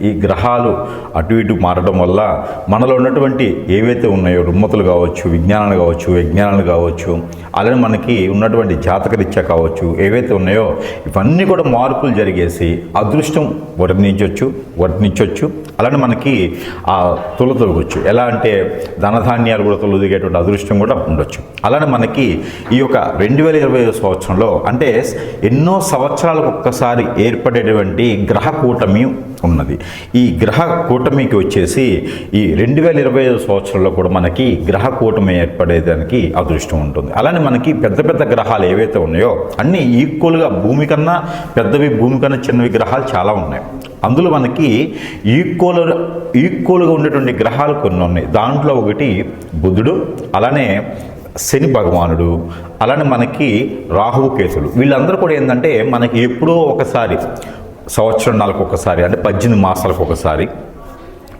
ఈ గ్రహాలు అటు ఇటు మారడం వల్ల మనలో ఉన్నటువంటి ఏవైతే ఉన్నాయో రుమ్మతులు కావచ్చు విజ్ఞానాలు కావచ్చు విజ్ఞానాలు కావచ్చు అలానే మనకి ఉన్నటువంటి జాతకరీత్యా కావచ్చు ఏవైతే ఉన్నాయో ఇవన్నీ కూడా మార్పులు జరిగేసి అదృష్టం వర్ణించవచ్చు వర్ణించవచ్చు అలానే మనకి ఆ తొలతొలగొచ్చు ఎలా అంటే ధనధాన్యాలు కూడా తొలదిగేటువంటి అదృష్టం కూడా ఉండొచ్చు. అలానే మనకి ఈ యొక్క రెండు వేల ఇరవై ఐదు సంవత్సరంలో అంటే ఎన్నో సంవత్సరాలకు ఒక్కసారి ఏర్పడేటువంటి గ్రహ కూటమి ఉన్నది. ఈ గ్రహ కూటమికి వచ్చేసి ఈ రెండు వేల ఇరవై ఐదు సంవత్సరంలో కూడా మనకి గ్రహ కూటమి ఏర్పడేదానికి అదృష్టం ఉంటుంది. అలానే మనకి పెద్ద పెద్ద గ్రహాలు ఏవైతే ఉన్నాయో అన్నీ ఈక్వల్గా భూమి కన్నా పెద్దవి భూమి కన్నా చిన్నవి గ్రహాలు చాలా ఉన్నాయి. అందులో మనకి ఈక్వల్ ఈక్వల్గా ఉండేటువంటి గ్రహాలు కొన్ని ఉన్నాయి. దాంట్లో ఒకటి బుధుడు అలానే శని భగవానుడు అలానే మనకి రాహువు వీళ్ళందరూ కూడా ఏంటంటే మనకి ఎప్పుడో ఒకసారి సంవత్సరం నెలకు ఒకసారి అంటే పద్దెనిమిది మాసాలకు ఒకసారి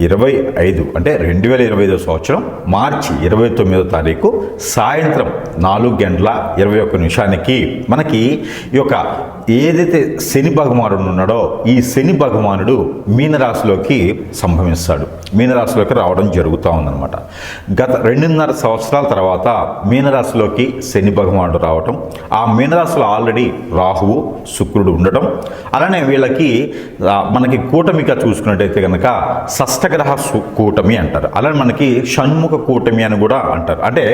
ఇరవై ఐదు అంటే రెండు వేల ఇరవై ఐదో సంవత్సరం మార్చి ఇరవై తొమ్మిదో తారీఖు సాయంత్రం నాలుగు గంటల ఇరవై ఒక్క నిమిషానికి మనకి ఈ యొక్క ఏదైతే శని భగవానుడు ఉన్నాడో ఈ శని భగవానుడు మీనరాశిలోకి సంభవిస్తాడు మీనరాశిలోకి రావడం జరుగుతూ ఉందన్నమాట. గత రెండున్నర సంవత్సరాల తర్వాత మీనరాశిలోకి శని భగవానుడు రావటం ఆ మీనరాశిలో ఆల్రెడీ రాహువు శుక్రుడు ఉండటం అలానే వీళ్ళకి మనకి కూటమిగా చూసుకున్నట్టయితే కనుక షష్ట అష్టగ్రహ కూటమి అంటారు. అలానే మనకి షణ్ముఖ కూటమి అని కూడా అంటారు. అంటే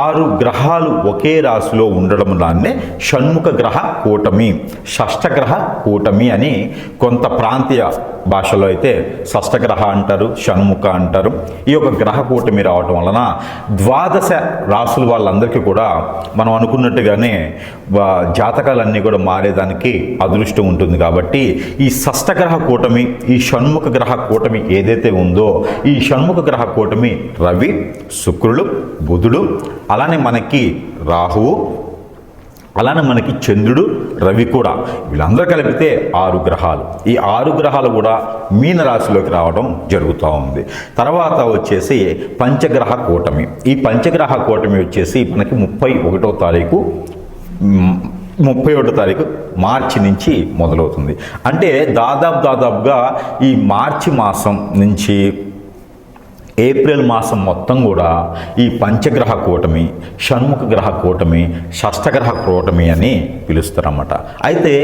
ఆరు గ్రహాలు ఒకే రాశిలో ఉండడం దాన్నే షణ్ముఖ గ్రహ కూటమి షష్టగ్రహ కూటమి అని కొంత ప్రాంతీయ భాషలో అయితే షష్టగ్రహ అంటారు షణ్ముఖ అంటారు. ఈ యొక్క గ్రహ కూటమి రావటం వలన ద్వాదశ రాసుల వాళ్ళందరికీ కూడా మనం అనుకున్నట్టుగానే జాతకాలన్నీ కూడా మారేదానికి అదృష్టం ఉంటుంది కాబట్టి ఈ షష్టగ్రహ కూటమి ఈ షణ్ముఖ గ్రహ కూటమి ఏదైతే ఉందో ఈ షణ్ముఖ గ్రహ కూటమి రవి శుక్రుడు బుధుడు అలానే మనకి రాహువు అలానే మనకి చంద్రుడు రవి కూడా. వీళ్ళందరూ కలిపితే ఆరు గ్రహాలు. ఈ ఆరు గ్రహాలు కూడా మీన రాశిలోకి రావడం జరుగుతూ ఉంది. తర్వాత వచ్చేసి పంచగ్రహ కూటమి. ఈ పంచగ్రహ కూటమి వచ్చేసి మనకి ముప్పై ఒకటో తారీఖు ముప్పై ఒకటో తారీఖు మార్చి నుంచి మొదలవుతుంది. అంటే దాదాపు దాదాపుగా ఈ మార్చి మాసం నుంచి ఏప్రిల్ మాసం మొత్తం కూడా ఈ పంచగ్రహ కూటమి షణ్ముఖ గ్రహ కూటమి షష్టగ్రహ కూటమి అని పిలుస్తారన్నమాట. అయితే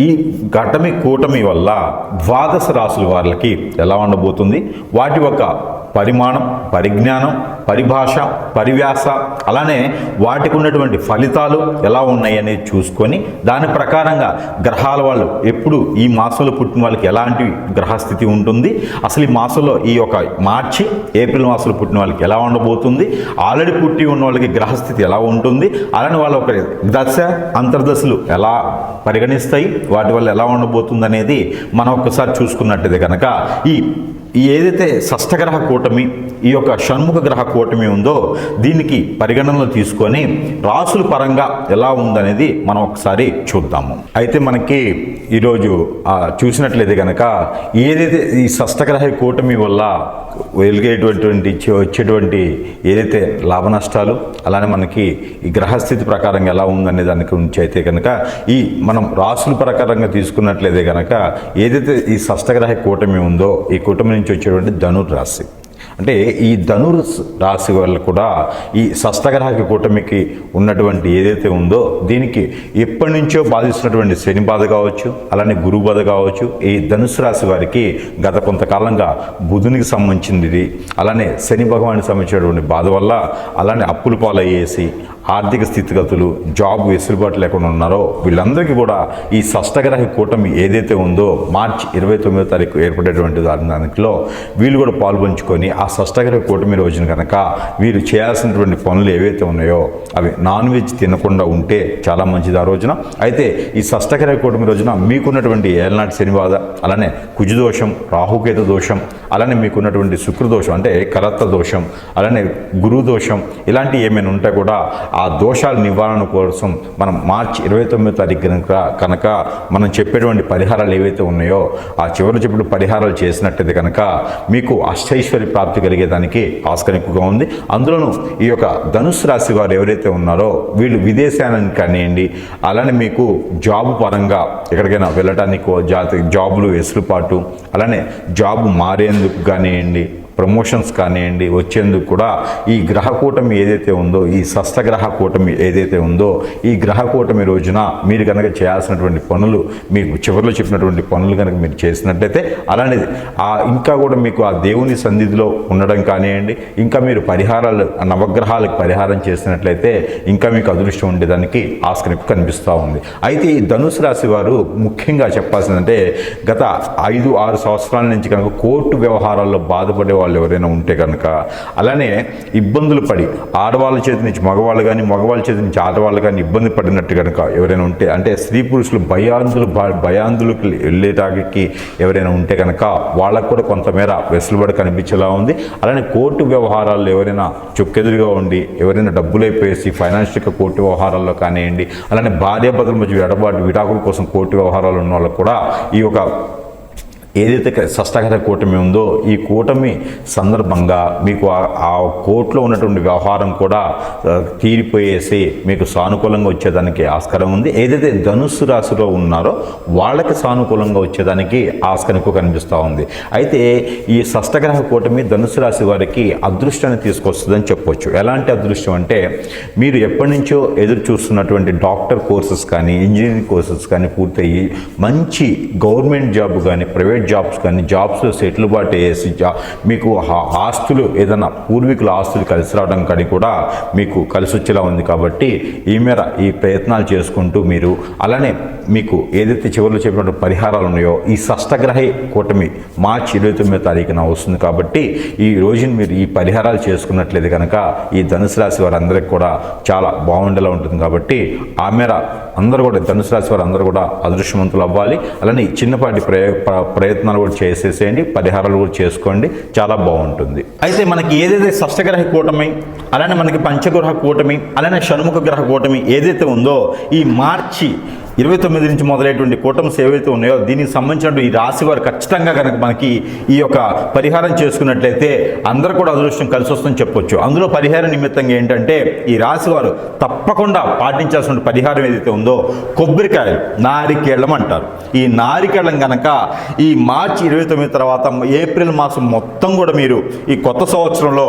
ఈ ఘటమి కూటమి వల్ల ద్వాదశ రాసుల వాళ్ళకి ఎలా ఉండబోతుంది? వాటి యొక్క పరిమాణం పరిజ్ఞానం పరిభాష పరివ్యాస అలానే వాటికి ఉన్నటువంటి ఫలితాలు ఎలా ఉన్నాయి చూసుకొని దాని ప్రకారంగా గ్రహాల వాళ్ళు ఎప్పుడు ఈ మాసంలో పుట్టిన వాళ్ళకి ఎలాంటి గ్రహస్థితి ఉంటుంది? అసలు ఈ మాసంలో ఈ యొక్క మార్చి ఏప్రిల్ మాసంలో పుట్టిన వాళ్ళకి ఎలా ఉండబోతుంది? ఆల్రెడీ పుట్టి ఉన్న వాళ్ళకి గ్రహస్థితి ఎలా ఉంటుంది? అలానే వాళ్ళ ఒక దశ అంతర్దశలు ఎలా పరిగణిస్తాయి? వాటి వల్ల ఎలా ఉండబోతుంది అనేది మనం ఒక్కసారి చూసుకున్నట్టయితే కనుక ఈ ఈ ఏదైతే షష్టగ్రహ కూటమి ఈ యొక్క షణ్ముఖ గ్రహ కూటమి ఉందో దీనికి పరిగణనలో తీసుకొని రాసుల పరంగా ఎలా ఉందనేది మనం ఒకసారి చూద్దాము. అయితే మనకి ఈరోజు చూసినట్లయితే కనుక ఏదైతే ఈ షష్టగ్రహ కూటమి వల్ల వెలిగేటువంటి వచ్చేటువంటి ఏదైతే లాభ నష్టాలు అలానే మనకి ఈ గ్రహస్థితి ప్రకారంగా ఎలా ఉందనే దాని గురించి అయితే కనుక ఈ మనం రాసుల ప్రకారంగా తీసుకున్నట్లయితే కనుక ఏదైతే ఈ షష్టగ్రహ కూటమి ఉందో ఈ కూటమి నుంచి వచ్చేటువంటి ధనుర్ రాశి అంటే ఈ ధనుర్ రాశి వల్ల కూడా ఈ షష్టగ్రహ కూటమికి ఉన్నటువంటి ఏదైతే ఉందో దీనికి ఎప్పటి నుంచో బాధిస్తున్నటువంటి శని బాధ కావచ్చు అలానే గురువు బాధ కావచ్చు ఈ ధనుసు రాశి వారికి గత కొంతకాలంగా బుధునికి సంబంధించింది అలానే శని భగవానికి సంబంధించినటువంటి బాధ వల్ల అలానే అప్పులు పాలయ్యేసి ఆర్థిక స్థితిగతులు జాబ్ వెసులుబాటు లేకుండా ఉన్నారో వీళ్ళందరికీ కూడా ఈ షష్టగ్రహ కూటమి ఏదైతే ఉందో మార్చి ఇరవై తొమ్మిదో తారీఖు ఏర్పడేటువంటి దాని దానిలో వీళ్ళు కూడా పాల్పంచుకొని ఆ ఆ షష్టగ్రహ కూటమి రోజున కనుక వీరు చేయాల్సినటువంటి పనులు ఏవైతే ఉన్నాయో అవి నాన్ వెజ్ తినకుండా ఉంటే చాలా మంచిది ఆ రోజున. అయితే ఈ షష్టగ్రహ కూటమి రోజున మీకున్నటువంటి ఏలనాటి శనివాద అలానే కుజుదోషం రాహుకేతు దోషం అలానే మీకున్నటువంటి శుక్రదోషం అంటే కరత్త దోషం అలానే గురు దోషం ఇలాంటివి ఏమైనా ఉంటే కూడా ఆ దోషాల నివారణ కోసం మనం మార్చి ఇరవై తొమ్మిదో తారీఖు కనుక కనుక మనం చెప్పేటువంటి పరిహారాలు ఏవైతే ఉన్నాయో ఆ చివరి చెప్పిన పరిహారాలు చేసినట్టయితే కనుక మీకు అష్టైశ్వర్య ప్రాప్తి కలిగేదానికి ఆస్కారం ఎక్కువగా ఉంది. అందులోనూ ఈ యొక్క ధనుసు రాశి వారు ఎవరైతే ఉన్నారో వీళ్ళు విదేశానికి కానివ్వండి అలానే మీకు జాబ్ పరంగా ఎక్కడికైనా వెళ్ళటానికి జాతి జాబులు వెసులుబాటు అలానే జాబ్ మారేందుకు కానివ్వండి. ప్రమోషన్స్ కానివ్వండి వచ్చేందుకు కూడా ఈ గ్రహ కూటమి ఏదైతే ఉందో ఈ గ్రహ కూటమి ఏదైతే ఉందో ఈ గ్రహ కూటమి రోజున మీరు కనుక చేయాల్సినటువంటి పనులు మీకు చివరిలో చెప్పినటువంటి పనులు కనుక మీరు చేసినట్టయితే అలానే ఆ ఇంకా కూడా మీకు ఆ దేవుని సన్నిధిలో ఉండడం కానివ్వండి ఇంకా మీరు పరిహారాలు నవగ్రహాలకు పరిహారం చేసినట్లయితే ఇంకా మీకు అదృష్టం ఉండేదానికి ఆస్కరింపు కనిపిస్తూ ఉంది. అయితే ఈ ధనుసు రాశి వారు ముఖ్యంగా చెప్పాల్సిందంటే గత ఐదు ఆరు సంవత్సరాల నుంచి కనుక కోర్టు వ్యవహారాల్లో బాధపడే వాళ్ళు ఎవరైనా ఉంటే కనుక అలానే ఇబ్బందులు పడి ఆడవాళ్ళ చేతి నుంచి మగవాళ్ళు కానీ మగవాళ్ళ చేతి నుంచి ఆడవాళ్ళు కానీ ఇబ్బంది పడినట్టు కనుక ఎవరైనా ఉంటే అంటే స్త్రీ పురుషులు భయాందులు భ- భయాందులకు వెళ్ళేటానికి ఎవరైనా ఉంటే కనుక వాళ్ళకు కూడా కొంతమేర వెసులుబడి కనిపించేలా ఉంది. అలానే కోర్టు వ్యవహారాల్లో ఎవరైనా చుక్కెదురుగా ఉండి ఎవరైనా డబ్బులు అయిపోయేసి ఫైనాన్షియల్ కోర్టు వ్యవహారాల్లో కానివ్వండి అలానే భార్యాభర్తల మధ్య ఎడబాటు విడాకుల కోసం కోర్టు వ్యవహారాలు ఉన్న వాళ్ళకు కూడా ఈ యొక్క ఏదైతే క- కూటమి ఉందో ఈ కూటమి సందర్భంగా మీకు ఆ- కోర్టులో ఉన్నటువంటి వ్యవహారం కూడా తీరిపోయేసి మీకు సానుకూలంగా వచ్చేదానికి ఆస్కారం ఉంది. ఏదైతే ధనుస్సు రాశిలో ఉన్నారో వాళ్ళకి సానుకూలంగా వచ్చేదానికి ఆస్కారం ఎక్కువ కనిపిస్తూ ఉంది. అయితే ఈ షష్టగ్రహ కూటమి ధనుసు రాశి వారికి అదృష్టాన్ని తీసుకొస్తుందని చెప్పొచ్చు. ఎలాంటి అదృష్టం అంటే మీరు ఎప్పటి నుంచో ఎదురు చూస్తున్నటువంటి డాక్టర్ కోర్సెస్ కానీ ఇంజనీరింగ్ కోర్సెస్ కానీ పూర్తయ్యి మంచి గవర్నమెంట్ జాబ్ కానీ ప్రైవేట్ జాబ్స్ కానీ జాబ్స్లో సెటిల్బాటు వేసి జా మీకు ఆస్తులు ఏదైనా పూర్వీకుల ఆస్తులు కలిసి రావడం కానీ కూడా మీకు కలిసి వచ్చేలా ఉంది కాబట్టి ఈ మేర ఈ ప్రయత్నాలు చేసుకుంటూ మీరు అలానే మీకు ఏదైతే చివరిలో చెప్పినటువంటి పరిహారాలు ఉన్నాయో ఈ షష్టగ్రహ కూటమి మార్చి ఇరవై తొమ్మిదో తారీఖున వస్తుంది కాబట్టి ఈ రోజున మీరు ఈ పరిహారాలు చేసుకున్నట్లయితే కనుక ఈ ధనుసు రాశి వారందరికీ కూడా చాలా బాగుండేలా ఉంటుంది కాబట్టి ఆ మేర అందరూ కూడా ధనుసు రాశి వారు అందరూ కూడా అదృష్టవంతులు అవ్వాలి. అలానే చిన్నపాటి ప్రయ ప్రయత్నాలు కూడా చేసేసేయండి పరిహారాలు కూడా చేసుకోండి చాలా బాగుంటుంది. అయితే మనకి ఏదైతే షష్టగ్రహ కూటమి అలానే మనకి పంచగ్రహ కూటమి అలానే షణ్ముఖ గ్రహ కూటమి ఏదైతే ఉందో ఈ మార్చి ఇరవై తొమ్మిది నుంచి మొదలైనటువంటి కూటమ్స్ ఏవైతే ఉన్నాయో దీనికి సంబంధించిన ఈ రాశి వారు ఖచ్చితంగా కనుక మనకి ఈ యొక్క పరిహారం చేసుకున్నట్లయితే అందరూ కూడా అదృష్టం కలిసి వస్తుందని చెప్పొచ్చు. అందులో పరిహార నిమిత్తంగా ఏంటంటే ఈ రాశి వారు తప్పకుండా పాటించాల్సిన పరిహారం ఏదైతే ఉందో కొబ్బరికాయలు నారికేళ్ళం అంటారు. ఈ నారికేళ్ళం కనుక ఈ మార్చి ఇరవై తొమ్మిది తర్వాత ఏప్రిల్ మాసం మొత్తం కూడా మీరు ఈ కొత్త సంవత్సరంలో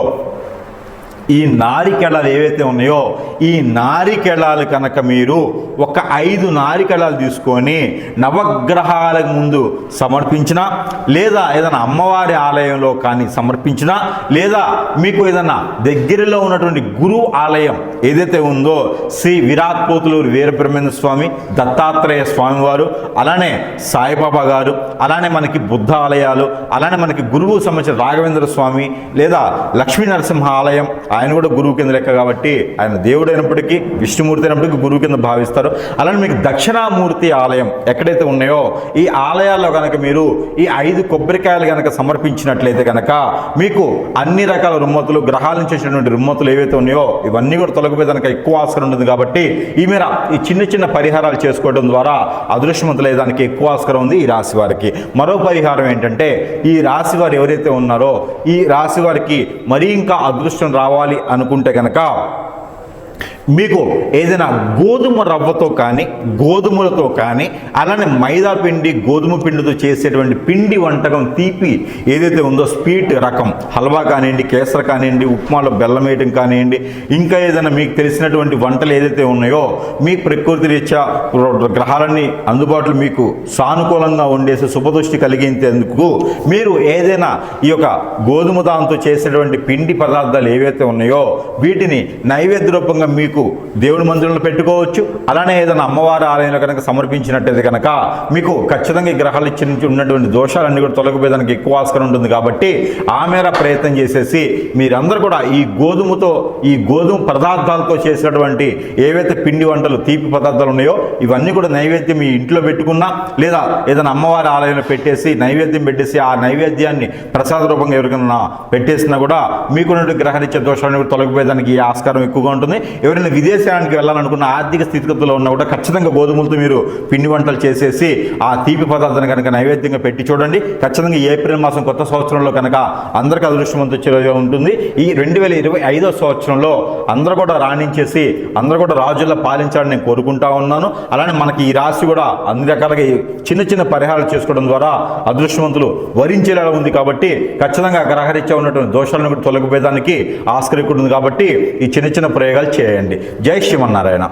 ఈ నారికెళాలు ఏవైతే ఉన్నాయో ఈ నారికెళాలు కనుక మీరు ఒక ఐదు నారికెళాలు తీసుకొని నవగ్రహాలకు ముందు సమర్పించిన లేదా ఏదైనా అమ్మవారి ఆలయంలో కానీ సమర్పించిన లేదా మీకు ఏదైనా దగ్గరలో ఉన్నటువంటి గురువు ఆలయం ఏదైతే ఉందో శ్రీ విరాట్ పోతులూరు వీరబ్రహ్మేంద్ర స్వామి దత్తాత్రేయ స్వామివారు అలానే సాయిబాబా గారు అలానే మనకి బుద్ధ ఆలయాలు అలానే మనకి గురువు సంబంధించిన రాఘవేంద్ర స్వామి లేదా లక్ష్మీ నరసింహ ఆలయం ఆయన కూడా గురువు కింద లెక్క కాబట్టి ఆయన దేవుడు అయినప్పటికీ విష్ణుమూర్తి అయినప్పటికీ గురువు కింద భావిస్తారు. అలానే మీకు దక్షిణామూర్తి ఆలయం ఎక్కడైతే ఉన్నాయో ఈ ఆలయాల్లో కనుక మీరు ఈ ఐదు కొబ్బరికాయలు కనుక సమర్పించినట్లయితే కనుక మీకు అన్ని రకాల రుమ్మతులు గ్రహాల నుంచి వచ్చినటువంటి రుమ్మతులు ఏవైతే ఉన్నాయో ఇవన్నీ కూడా తొలగిపోయి కనుక ఎక్కువ ఆస్కారం ఉంటుంది కాబట్టి ఈ మేర ఈ చిన్న చిన్న పరిహారాలు చేసుకోవడం ద్వారా అదృష్టవంతులయ్యేదానికి ఎక్కువ ఆస్కారం ఉంది ఈ రాశి వారికి. మరో పరిహారం ఏంటంటే ఈ రాశి వారు ఎవరైతే ఉన్నారో ఈ రాశి వారికి మరీ ఇంకా అదృష్టం రావాలి అనుకుంటే కనుక మీకు ఏదైనా గోధుమ రవ్వతో కానీ గోధుమలతో కానీ అలానే మైదా పిండి గోధుమ పిండితో చేసేటువంటి పిండి వంటకం తీపి ఏదైతే ఉందో స్వీట్ రకం హల్వా కానివ్వండి కేసర కానివ్వండి ఉప్మాలో బెల్లం వేయడం కానివ్వండి ఇంకా ఏదైనా మీకు తెలిసినటువంటి వంటలు ఏదైతే ఉన్నాయో మీ ప్రకృతి రీత్యా గ్రహాలన్నీ అందుబాటులో మీకు సానుకూలంగా ఉండేసి శుభదృష్టి కలిగించేందుకు మీరు ఏదైనా ఈ యొక్క గోధుమ దాంతో చేసేటువంటి పిండి పదార్థాలు ఏవైతే ఉన్నాయో వీటిని నైవేద్య రూపంగా మీకు దేవుడి మందిరంలో పెట్టుకోవచ్చు. అలానే ఏదైనా అమ్మవారి ఆలయంలో కనుక సమర్పించినట్టయితే కనుక మీకు ఖచ్చితంగా ఈ గ్రహాలు ఇచ్చి నుంచి ఉన్నటువంటి దోషాలన్నీ కూడా తొలగిపోయేదానికి ఎక్కువ ఆస్కారం ఉంటుంది కాబట్టి ఆ మేర ప్రయత్నం చేసేసి మీరందరూ కూడా ఈ గోధుమతో ఈ గోధుమ పదార్థాలతో చేసినటువంటి ఏవైతే పిండి వంటలు తీపి పదార్థాలు ఉన్నాయో ఇవన్నీ కూడా నైవేద్యం మీ ఇంట్లో పెట్టుకున్నా లేదా ఏదైనా అమ్మవారి ఆలయంలో పెట్టేసి నైవేద్యం పెట్టేసి ఆ నైవేద్యాన్ని ప్రసాద రూపంగా ఎవరికైనా పెట్టేసినా కూడా మీకున్నటువంటి గ్రహరీత్య దోషాలను కూడా తొలగిపోయేదానికి ఈ ఆస్కారం ఎక్కువగా ఉంటుంది. ఎవరైనా విదేశానికి వెళ్ళాలనుకున్న ఆర్థిక స్థితిగతుల్లో ఉన్నా కూడా ఖచ్చితంగా గోధుమలతో మీరు పిండి వంటలు చేసేసి ఆ తీపి పదార్థాన్ని కనుక నైవేద్యంగా పెట్టి చూడండి. ఖచ్చితంగా ఏప్రిల్ మాసం కొత్త సంవత్సరంలో కనుక అందరికీ అదృష్టవంతులుగా ఉంటుంది. ఈ రెండు వేల ఇరవై ఐదో సంవత్సరంలో అందరూ కూడా రాణించేసి అందరూ కూడా రాజుల్లో పాలించాలని నేను కోరుకుంటా ఉన్నాను. అలానే మనకి ఈ రాశి కూడా అన్ని రకాలుగా చిన్న చిన్న పరిహారాలు చేసుకోవడం ద్వారా అదృష్టవంతులు వరించేలా ఉంది కాబట్టి ఖచ్చితంగా గ్రహరీత్యా ఉన్నటువంటి దోషాలను కూడా తొలగిపోయేదానికి ఆస్కరికుంటుంది ఉంది కాబట్టి ఈ చిన్న చిన్న ప్రయోగాలు చేయండి. జై శ్రీమన్నారాయణ.